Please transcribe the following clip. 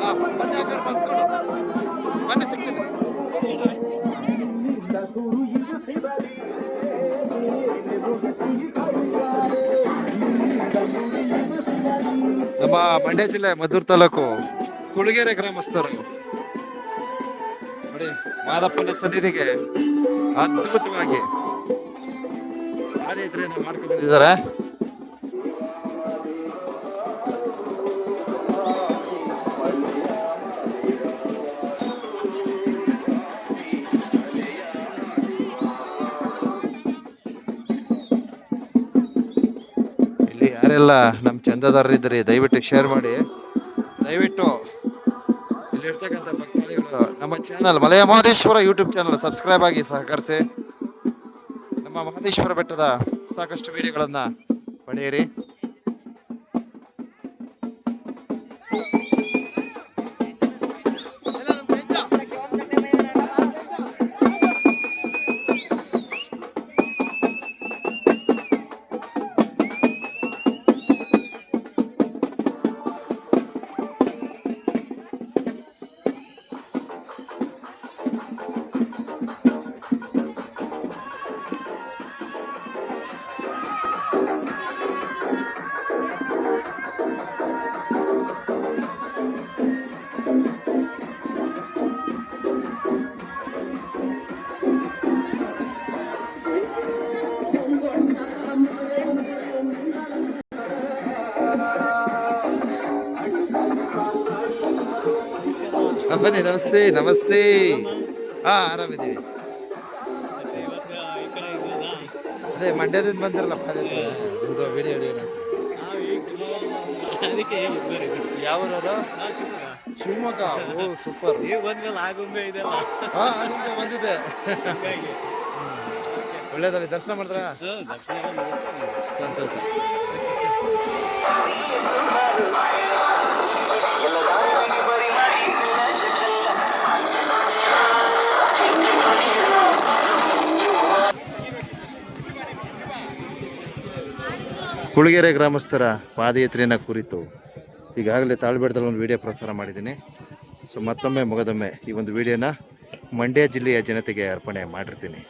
ಹಾ, ಬನ್ನಿ ಆ ಕಡೆ ಬರ್ಸ್ಕೊಂಡು. ಬನ್ನಿ ಸಿಗ್ತೀನಿ. ನಮ್ಮ ಮಂಡ್ಯ ಜಿಲ್ಲೆ ಮದ್ದೂರು ತಾಲೂಕು ಕುಳಗೆರೆ ಗ್ರಾಮಸ್ಥರು. ನೋಡಿ ಮಾದಪ್ಪನ ಸನ್ನಿಧಿಗೆ ಅದ್ಭುತವಾಗಿ ಮಾಡ್ಕೊಂಡು ಬಂದಿದ್ದಾರೆ. ಇಲ್ಲಿ ಯಾರೆಲ್ಲ ನಮ್ಮ ಇದ್ರಿ ದಯವಿಟ್ಟು ಶೇರ್ ಮಾಡಿ. ದಯವಿಟ್ಟು ಇಲ್ಲಿ ಇರ್ತಕ್ಕಂಥ ಭಕ್ತಾದಿಗಳು ನಮ್ಮ channel Malaya Mahadeshwara YouTube channel subscribe ಆಗಿ ಸಹಕರಿಸಿ. ನಮ್ಮ ಮಹದೇಶ್ವರ ಬೆಟ್ಟದ ಸಾಕಷ್ಟು ವೀಡಿಯೋಗಳನ್ನು ಪಡೆಯಿರಿ. ಬನ್ನಿ ನಮಸ್ತೆ ನಮಸ್ತೆ. ಹಾ ಆರಾಮಿದ್ದೀವಿ? ಅದೇ ಮಂಡ್ಯದಿಂದ ಬಂದಿರಲ್ಲ ಅದೇ ವಿಡಿಯೋ ಅದಕ್ಕೆ ಯಾವ ಶಿವಮೊಗ್ಗ. ಓ ಸೂಪರ್. ನೀವು ಬಂದ್ಮೇಲೆ ಆಗುಂಬೆ ಇದೆಲ್ಲ ಹಾ ಬಂದಿದೆ. ಒಳ್ಳೇದಲ್ಲಿ ದರ್ಶನ ಮಾಡಿದ್ರ? ದರ್ಶನ ಸಂತೋಷ. ಕುಳಗೆರೆ ಗ್ರಾಮಸ್ಥರ ಪಾದಯಾತ್ರೆಯನ್ನು ಕುರಿತು ಈಗಾಗಲೇ ತಾಳ್ಬೇಡದಲ್ಲಿ ಒಂದು ವಿಡಿಯೋ ಪ್ರಸಾರ ಮಾಡಿದ್ದೀನಿ. ಸೊ ಮತ್ತೊಮ್ಮೆ, ಮುಗದೊಮ್ಮೆ ಈ ಒಂದು ವಿಡಿಯೋನ ಮಂಡ್ಯ ಜಿಲ್ಲೆಯ ಜನತೆಗೆ ಅರ್ಪಣೆ ಮಾಡಿರ್ತೀನಿ.